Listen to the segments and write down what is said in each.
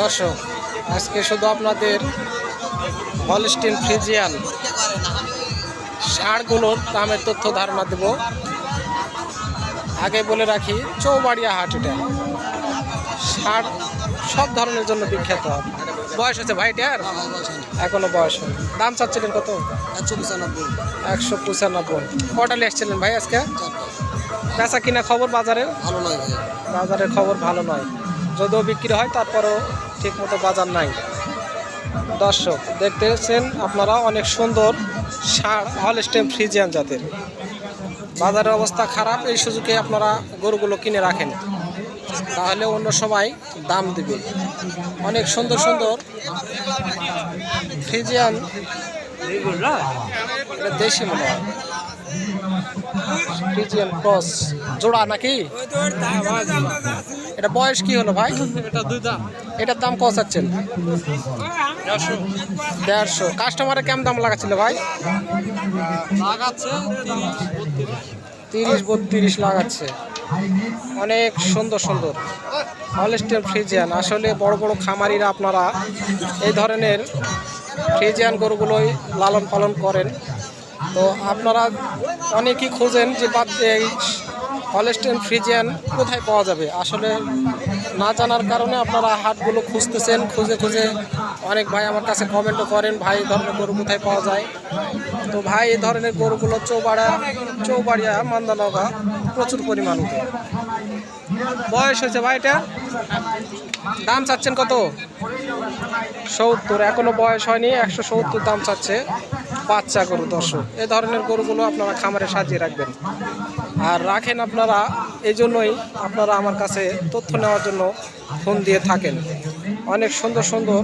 দর্শক আজকে শুধু আপনাদের হলস্টিন ফ্রিজিয়ান ষাঁড়গুলোর দামের তথ্য ধারণা দেব। আগে বলে রাখি চৌবাড়িয়া হাট এটা। ষাঁড় সব ধরনের জন্য বিখ্যাত। বয়স হচ্ছে ভাইটার এখনও বয়স হয়নি। দাম চাচ্ছিলেন কত? একশো পঁচানব্বই। একশো পঁচানব্বই। কটা নিয়ে এসছিলেন ভাই আজকে? বেচা কিনা খবর বাজারের? ভালো নয় বাজারের খবর ভালো নয়। যদিও বিক্রি হয়, তারপরেও ঠিক মতো বাজার নাই। দর্শক, দেখতেছেন আপনারা অনেক সুন্দর সার, হল স্টেম ফ্রিজিয়ান জাতের। বাজারের অবস্থা খারাপ, এই সুযোগে আপনারা গরুগুলো কিনে রাখেন। তাহলে অন্য সময় দাম দিবে। অনেক সুন্দর সুন্দর ফ্রিজিয়ান দেশি মনে হয়। Friesian cross. জোড়া নাকি? এটা বয়স কি হলো ভাই? এটা দুই দাম। এটার দাম কত চাচ্ছেন দেড়শো। কাস্টমারে কেমন দাম লাগাচ্ছিল ভাই? লাগাচ্ছে তিরিশ বত্রিশ লাগাচ্ছে। অনেক সুন্দর সুন্দর। Holstein Friesian. আসলে বড় বড় খামারিরা আপনারা এই ধরনের ফ্রিজিয়ান গরুগুলোই লালন পালন করেন। তো আপনারা অনেকেই খোঁজেন যে বাদ এই হলস্টেন ফ্রিজিয়ান কোথায় পাওয়া যাবে? আসলে না জানার কারণে আপনারা হাটগুলো খুঁজতেছেন, খুঁজে খুঁজে অনেক ভাই আমার কাছে কমেন্টও করেন, ভাই, এই ধরনের গরু কোথায় পাওয়া যায়? তো ভাই, এই ধরনের গরুগুলো চৌবাড়া, চৌবাড়িয়া, মান্দানগা প্রচুর পরিমাণ বয়স হয়েছে ভাইটা দাম চাচ্ছেন কত? সত্তর, এখনও বয়স হয়নি, একশো সত্তর দাম চাচ্ছে। বাচ্চা গরু, দর্শক, এ ধরনের গরুগুলো আপনারা খামারে সাজিয়ে রাখবেন। আর রাখেন আপনারা, এই জন্যই আপনারা আমার কাছে তথ্য নেওয়ার জন্য ফোন দিয়ে থাকেন। অনেক সুন্দর সুন্দর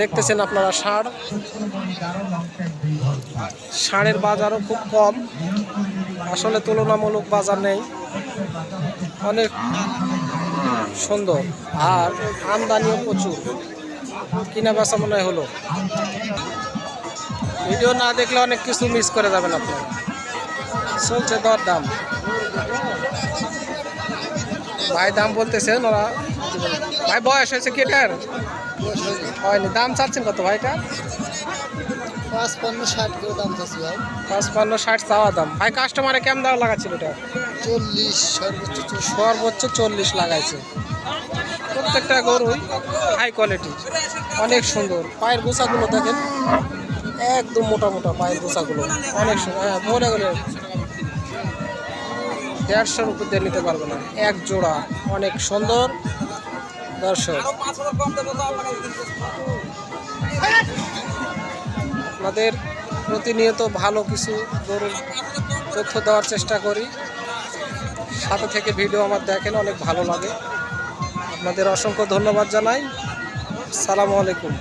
দেখতেছেন আপনারা ষাঁড়। ষাঁড়ের বাজারও খুব কম, আসলে তুলনামূলক বাজার নেই। অনেক সুন্দর, আর আমদানিও প্রচুর। কিনা বেচা মনে হলো। ভিডিও না দেখলে অনেক কিছু মিস করে যাবেন আপনারা চলছে দর দাম ভাই দাম বলতেছেন ওরা ভাই বয়স হয়েছে কি এটার? হয়নি। দাম চাচ্ছেন কত পাঁচ পণ্য ষাট করে দাম চাচ্ছি ভাই। পাঁচপান্ন ষাট চাওয়া দাম। ভাই কাস্টমারে কেমন দাম লাগাচ্ছিল এটা? চল্লিশ সর্বোচ্চ চল্লিশ। সর্বোচ্চ চল্লিশ লাগাইছে। প্রত্যেকটা গরুই হাই কোয়ালিটি অনেক সুন্দর। পায়ের গোছাগুলো দেখেন। একদম মোটা মোটা পায়ের গোছাগুলো। অনেক সুন্দর হ্যাঁ মনে গেলে দেড়শোর উপর দিয়ে নিতে পারবে না। এক জোড়া, অনেক সুন্দর। দর্শক, আপনাদের প্রতিনিয়ত ভালো কিছু গরুর তথ্য দেওয়ার চেষ্টা করি। সাথে থেকে ভিডিও আমার দেখেন, অনেক ভালো লাগে। আপনাদের অসংখ্য ধন্যবাদ জানাই। সালামু আলাইকুম।